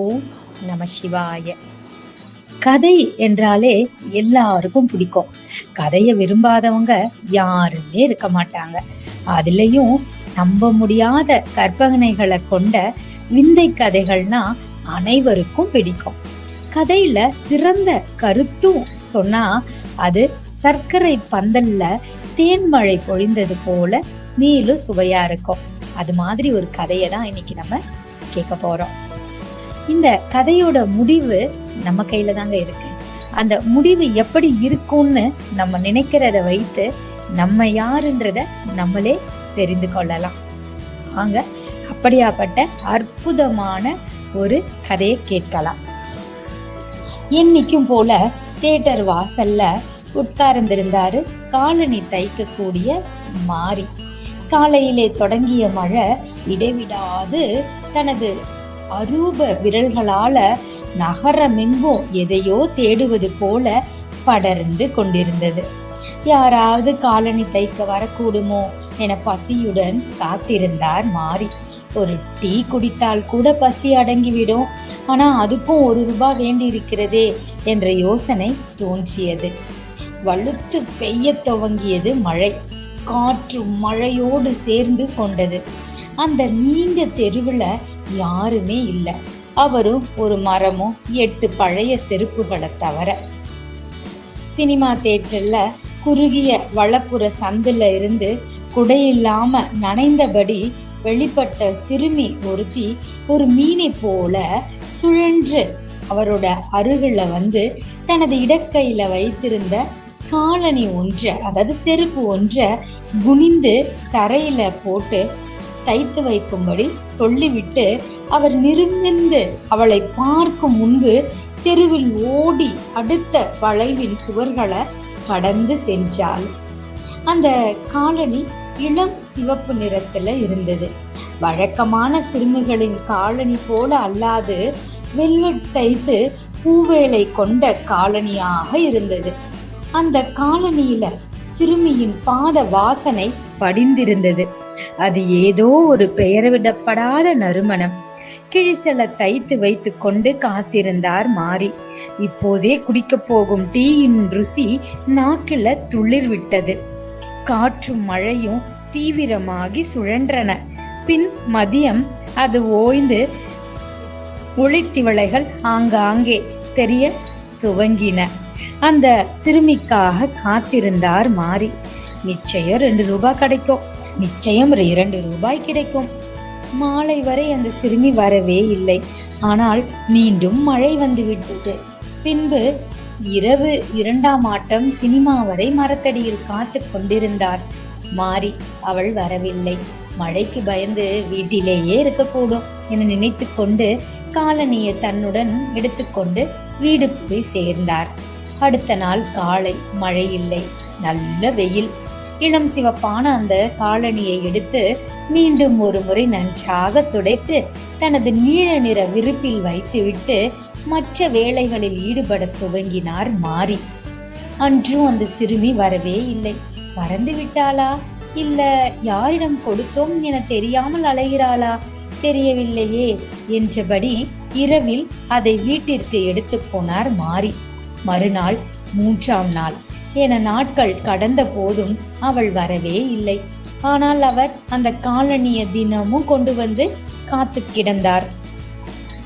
ஓம் நம சிவாய. கதை என்றாலே எல்லாருக்கும் பிடிக்கும். கதையை விரும்பாதவங்க யாருமே இருக்க மாட்டாங்க. அதுலேயும் நம்ப முடியாத கற்பனைகளை கொண்ட விந்தை கதைகள்னா அனைவருக்கும் பிடிக்கும். கதையில சிறந்த கருத்தும் சொன்னா அது சர்க்கரை பந்தல்ல தேன்மழை பொழிந்தது போல மேலும் சுவையா இருக்கும். அது மாதிரி ஒரு கதையை தான் இன்னைக்கு நம்ம கேட்க போறோம். இந்த கதையோட முடிவு நம்ம கையில தாங்க இருக்கு. அந்த முடிவு எப்படி இருக்கும்னு நம்ம நினைக்கிறத வைத்து நம்ம யாருன்றத நம்மளே தெரிந்து கொள்ளலாம். வாங்க அப்படியாப்பட்ட அற்புதமான ஒரு கதையை கேட்கலாம். இன்னைக்கும் போல தேட்டர் வாசல்ல உட்கார்ந்திருந்தாரு காலனி தைக்கக்கூடிய மாறி காலையிலே தொடங்கிய மழை இடைவிடாது தனது அரூப விரல்களால நகரமெங்கும் எதையோ தேடுவது போல படர்ந்து கொண்டிருந்தது. யாராவது காலனி தைக்க வரக்கூடுமோ என பசியுடன் காத்திருந்தார் மாறி ஒரு டீ குடித்தால் கூட பசி அடங்கிவிடும். ஆனா அதுக்கும் ஒரு ரூபாய் வேண்டி இருக்கிறதே என்ற யோசனை தோன்றியது. வலுத்து பெய்ய துவங்கியது மழை. காற்றும் மழையோடு சேர்ந்து கொண்டது. அந்த நீண்ட தெருவில் யாருமே இல்லை. அவரும் ஒரு மரமும் எட்டு பழைய செருப்புகளை தவிர. சினிமா தேட்டர்ல குறுகிய வளப்புற சந்தில் இருந்து குடையில்லாம நனைந்தபடி வெளிப்பட்ட சிறுமி ஒருத்தி ஒரு மீனை போல சுழன்று அவரோட அருகில் வந்து தனது இடக்கையில வைத்திருந்த காலனி ஒன்றை அதாவது செருப்பு ஒன்றை குனிந்து தரையில போட்டு தைத்து வைக்கும்படி சொல்லிவிட்டு அவர் நிருமிந்து அவளை பார்க்கும் முன்பு தெருவில் ஓடி அடுத்த வளைவின் சுவர்களை கடந்து சென்றாள். அந்த காலனி இளம் சிவப்பு நிறத்துல இருந்தது. வழக்கமான சிறுமிகளின் காலனி போல அல்லாது வெல்வெட் தைத்து பூவேலை கொண்ட காலனியாக இருந்தது. அந்த காலனியில சிறுமியின் பாத வாசனை படிந்திருந்தது. அது ஏதோ ஒரு பெயரவிடப்படாத நறுமணம். கிழிசல தைத்து வைத்து கொண்டு காத்திருந்தார் மாரி இப்போதே குடிக்கப் போகும் டீயின் ருசி நாக்கில துளிர் விட்டது காற்றும் மழையும் தீவிரமாகி சுழன்றன. பின் மதியம் அது ஓய்ந்து ஒளித்திவளைகள் ஆங்காங்கே தெரிய துவங்கின. அந்த சிறுமிக்காக காத்திருந்தார் மாறி நிச்சயம் ரெண்டு ரூபாய் கிடைக்கும். நிச்சயம் இரண்டு ரூபாய் கிடைக்கும். மாலை வரை அந்த சிறுமி வரவே இல்லை. ஆனால் மீண்டும் மழை வந்து விட்டது பின்பு இரவு இரண்டாம் ஆட்டம் சினிமா வரை மரத்தடியில் காத்து கொண்டிருந்தார் மாறி அவள் வரவில்லை. மழைக்கு பயந்து வீட்டிலேயே இருக்கக்கூடும் என நினைத்து கொண்டு காலனியை தன்னுடன் எடுத்துக்கொண்டு வீடு போய் சேர்ந்தார். அடுத்த நாள் காலை மழை இல்லை நல்ல வெயில். இளம் சிவப்பான அந்த காலணியை எடுத்து மீண்டும் ஒரு முறை நன்றாக துடைத்து தனது நீல நிற விருப்பில் வைத்துவிட்டு மற்ற வேலைகளில் ஈடுபட துவங்கினார் மாறி அன்றும் அந்த சிறுமி வரவே இல்லை. மறந்து விட்டாளா? இல்ல யாரிடம் கொடுத்தோம் என தெரியாமல் அலைகிறாளா? தெரியவில்லையே என்றபடி இரவில் அதை வீட்டிற்கு எடுத்து போனார் மாறி மறுநாள் மூன்றாம் நாள் என நாட்கள் கடந்த போதும் அவள் வரவே இல்லை. ஆனால் அவர் அந்த காலனிய தினமும் கொண்டு வந்து காத்து கிடந்தார்.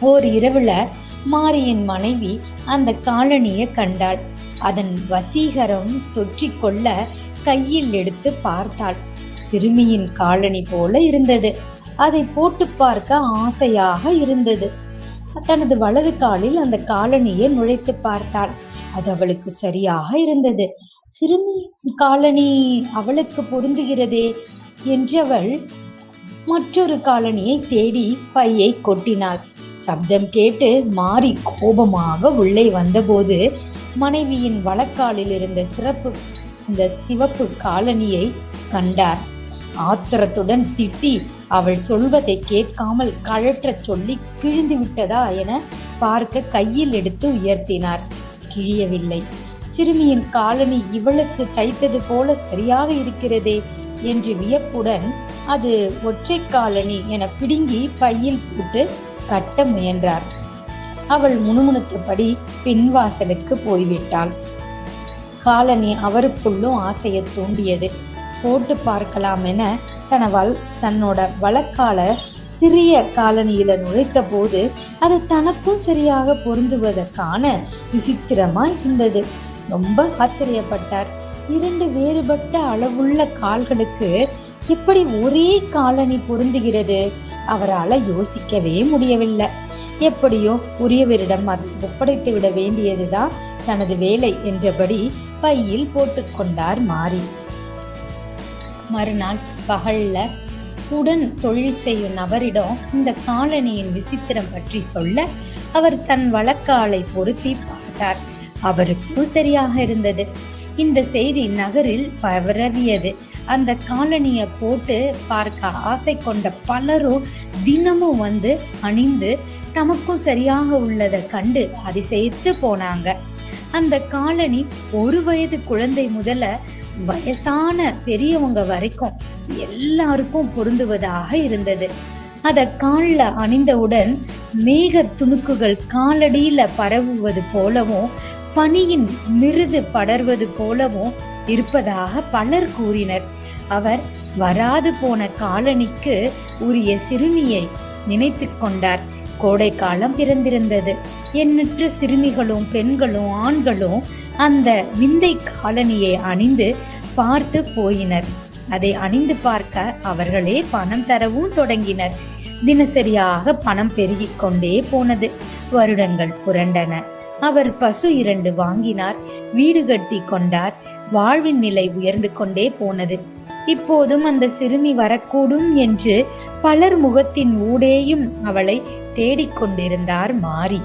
ஓர் இரவுல மாரியின் மனைவி அந்த காலனியை கண்டாள். அதன் வசீகரம் தொற்றிக்கொள்ள கையில் எடுத்து பார்த்தாள். சிறுமியின் காலனி போல இருந்தது. அதை போட்டு பார்க்க ஆசையாக இருந்தது. தனது வலது காலில் அந்த காலனியை நுழைத்து பார்த்தாள். அது அவளுக்கு சரியாக இருந்தது. சிறுமி காலனி அவளுக்கு பொருந்துகிறதே என்றவள் மற்றொரு காலணியை தேடி பையை கொட்டினாள். சப்தம் கேட்டு மாறி கோபமாக உள்ளே வந்தபோது மனைவியின் வழக்காலில் இருந்த சிறப்பு அந்த சிவப்பு காலணியை கண்டார். ஆத்திரத்துடன் திட்டி அவள் சொல்வதை கேட்காமல் கழற்றச் சொல்லி கிழிந்து விட்டதா என பார்க்க கையில் எடுத்து உயர்த்தினார். கிழியவில்லை. சிறுமியின் காலனி இவளுக்கு தைத்தது போல சரியாக இருக்கிறதே என்று வியப்புடன் அது ஒற்றை காலனி என பிடுங்கி பையில் போட்டு கட்ட முயன்றார். அவள் முணுமுணுத்தபடி பின்வாசலுக்கு போய்விட்டாள். காலனி அவருக்குள்ளும் ஆசையை தூண்டியது. போட்டு பார்க்கலாம் என தனவால் தன்னோட வழக்கால சிறிய காலனியில நுழைத்த போது அது தனக்கும் சரியாக பொருந்துவதற்கான விசித்திரமாய் இருந்தது. ரொம்ப ஆச்சரியப்பட்டார். இரண்டு வேறுபட்ட அளவுள்ள கால்களுக்கு எப்படி ஒரே காலனி பொருந்துகிறது? அவரால் யோசிக்கவே முடியவில்லை. எப்படியோ உரியவரிடம் அதை ஒப்படைத்து விட வேண்டியதுதான் தனது வேலை என்றபடி பையில் போட்டுக்கொண்டார் மாறி மறுநாள் பகல்ல உடன் தொழில் செய்யும் நபரிடம் இந்த காலனியின் விசித்திரம் பற்றி சொல்ல அவர் தன் வழக்காலை பொருத்தி பார்த்தார். அவருக்கும் சரியாக இருந்தது. இந்த செய்தி நகரில் பரவியது. அந்த காலனியை போட்டு பார்க்க ஆசை கொண்ட பலரும் தினமும் வந்து அணிந்து தமக்கும் சரியாக உள்ளதை கண்டு அதிசயித்து போனாங்க. அந்த காலனி ஒரு வயது குழந்தை முதல்ல வயசான பெரியவங்க வரைக்கும் எல்லாருக்கும் பொருந்துவதாக இருந்தது. அதை காலில் அணிந்தவுடன் மேக துணுக்குகள் காலடியில் பரவுவது போலவும் பனியின் மிருது படர்வது போலவும் இருப்பதாக பலர் கூறினர். அவர் வராது போன காலனிக்கு உரிய சிறுமியை நினைத்து கொண்டார். கோடை காலம் பிறந்திருந்தது. எண்ணற்ற சிறுமிகளும் பெண்களும் ஆண்களும் அந்த விந்தை காலனியை அணிந்து பார்த்து போயினர். அதை அணிந்து பார்க்க அவர்களே பணம் தரவும் தொடங்கினர். தினசரியாக பணம் பெருகிக் கொண்டே போனது. வருடங்கள் புரண்டன. அவர் பசு இரண்டு வாங்கினார் வீடு கட்டி கொண்டார் வாழ்வின் நிலை உயர்ந்து கொண்டே போனது. இப்போதும் அந்த சிறுமி வரக்கூடும் என்று பலர் முகத்தின் ஊடேயும் அவளை தேடிக்கொண்டிருந்தார் மாறி.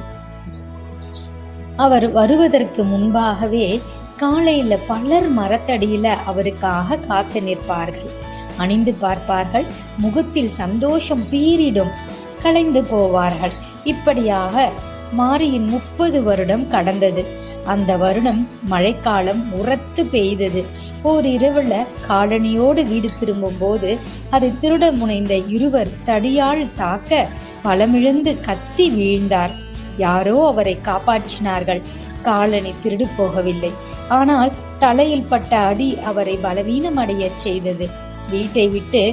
அவர் வருவதற்கு முன்பாகவே காலையில பலர் மரத்தடியில அவருக்காக காத்து நிற்பார்கள். அணிந்து பார்ப்பார்கள் முகத்தில் சந்தோஷம் பீரிடும் கலைந்து போவார்கள். இப்படியாக மாரியின் முப்பது வருடம் கடந்தது. அந்த வருடம் மழைக்காலம் உரத்து பெய்தது. ஓர் இரவுல காலனியோடு வீடு திரும்பும் போது அதை திருட முனைந்த இருவர் தடியால் தாக்க பலமிழந்து கத்தி வீழ்ந்தார். யாரோ அவரை காப்பாற்றினார்கள். காலனி திருடு போகவில்லை. ஆனால் தலையில் பட்ட அடி அவரை பலவீனம் அடையச் செய்தது. வீட்டை விட்டு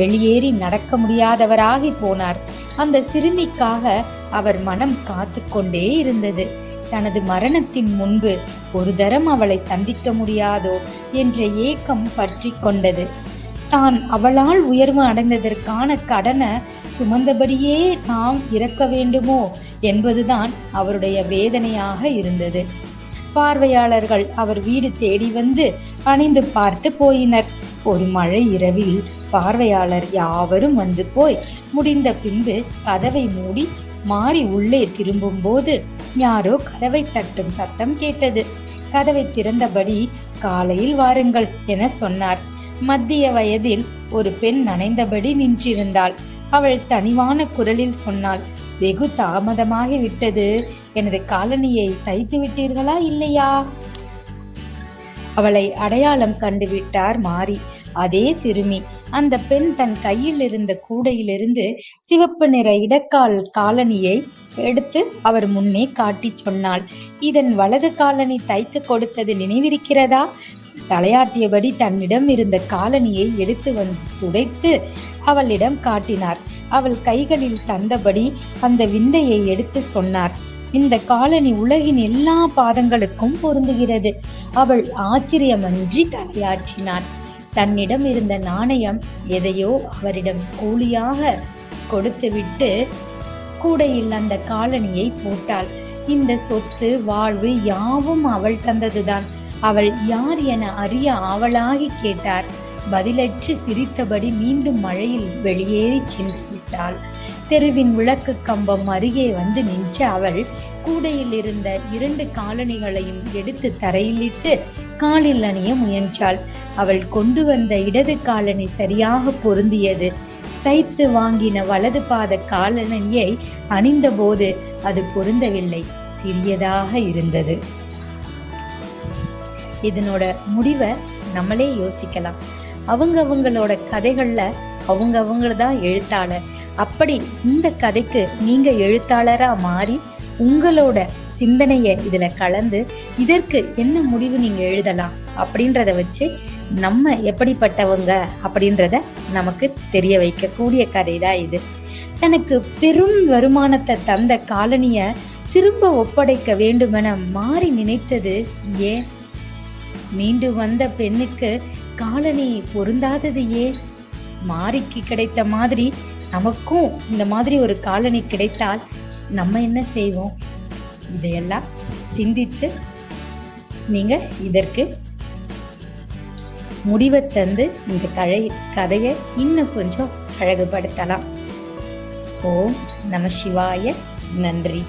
வெளியேறி நடக்க முடியாதவராகி போனார். அந்த சிறுமிக்காக அவர் மனம் காத்து கொண்டே இருந்தது. தனது மரணத்தின் முன்பு ஒரு தரம் அவளை சந்திக்க முடியாதோ என்ற ஏக்கம் பற்றி கொண்டது. தான் அவளால் உயர்வு அடைந்ததற்கான கடனை சுமந்தபடியே நாம் இறக்க வேண்டுமோ என்பதுதான் அவருடைய வேதனையாக இருந்தது. பார்வையாளர்கள் அவர் வீடு தேடி வந்து அணிந்து பார்த்து போயினர். ஒரு மழை இரவில் பார்வையாளர் யாவரும் வந்து போய் முடிந்த பின்பு கதவை மூடி மாறி உள்ளே திரும்பும் போது யாரோ கதவை தட்டும் சத்தம் கேட்டது. கதவை திறந்தபடி காலையில் வாருங்கள் என சொன்னார். மத்திய வயதில் ஒரு பெண் நனைந்தபடி நின்றிருந்தாள். அவள் தனிவான குரலில் சொன்னாள் வெகு தாமதமாகி விட்டது எனது காலனியை தைத்து விட்டீர்களா இல்லையா? அவளை அடையாளம் கண்டுவிட்டார் மாறி அதே சிறுமி. அந்த பெண் தன் கையில் இருந்த கூடையிலிருந்து சிவப்பு நிற இடக்கால் காலனியை எடுத்து அவர் முன்னே காட்டி சொன்னாள். இதன் வலது காலனி தைக்க கொடுத்தது நினைவிருக்கிறதா? தலையாட்டியபடி தன்னிடம் இருந்த காலனியை எடுத்து வந்து துடைத்து அவளிடம் காட்டினார். அவள் கைகளில் தந்தபடி அந்த விந்தையை எடுத்து சொன்னார். இந்த காலனி உலகின் எல்லா பாதங்களுக்கும் பொருந்துகிறது. அவள் ஆச்சரியமன்றி தலையாற்றினார். தன்னிடம் இருந்த நாணயம் எதையோ அவரிடம் கூலியாக கொடுத்துவிட்டு கூடையில் அந்த காலனியை போட்டாள். இந்த சொத்து வாழ்வு யாவும் அவள் தந்ததுதான். அவள் யார் என அறிய ஆவலாகி கேட்டார். பதிலற்று சிரித்தபடி மீண்டும் மழையில் வெளியேறி சென்று விட்டாள். தெருவின் விளக்கு கம்பம் அருகே வந்து நின்ற அவள் கூடையில் இருந்த இரண்டு காலணிகளையும் எடுத்து தரையிலிட்டு காலில் அணிய முயன்றாள். அவள் கொண்டு வந்த இடது காலணி சரியாக பொருந்தியது. தைத்து வாங்கின வலது பாத காலணியை அணிந்தபோது அது பொருந்தவில்லை. சிறியதாக இருந்தது. இதனோட முடிவை நம்மளே யோசிக்கலாம். அவங்க அவங்களோட கதைகள்ல அவங்க அவங்க தான் எழுத்தாளர். அப்படி இந்த கதைக்கு நீங்க எழுத்தாளராக மாறி உங்களோட சிந்தனையை இதில் கலந்து இதற்கு என்ன முடிவு நீங்கள் எழுதலாம் அப்படின்றத வச்சு நம்ம எப்படிப்பட்டவங்க அப்படின்றத நமக்கு தெரிய வைக்கக்கூடிய கதை தான் இது. தனக்கு பெரும் வருமானத்தை தந்த காலனியை திரும்ப ஒப்படைக்க வேண்டுமென மாறி நினைத்தது ஏன்? மீண்டும் வந்த பெண்ணுக்கு காலனி பொருந்தாதது ஏன்? மாரிக்கு கிடைத்த மாதிரி நமக்கும் இந்த மாதிரி ஒரு காலனி கிடைத்தால் நம்ம என்ன செய்வோம்? இதையெல்லாம் சிந்தித்து நீங்க இதற்கு முடிவை தந்து இந்த கதை கதையை இன்னும் கொஞ்சம் அழகுபடுத்தலாம். ஓம் நம சிவாய. நன்றி.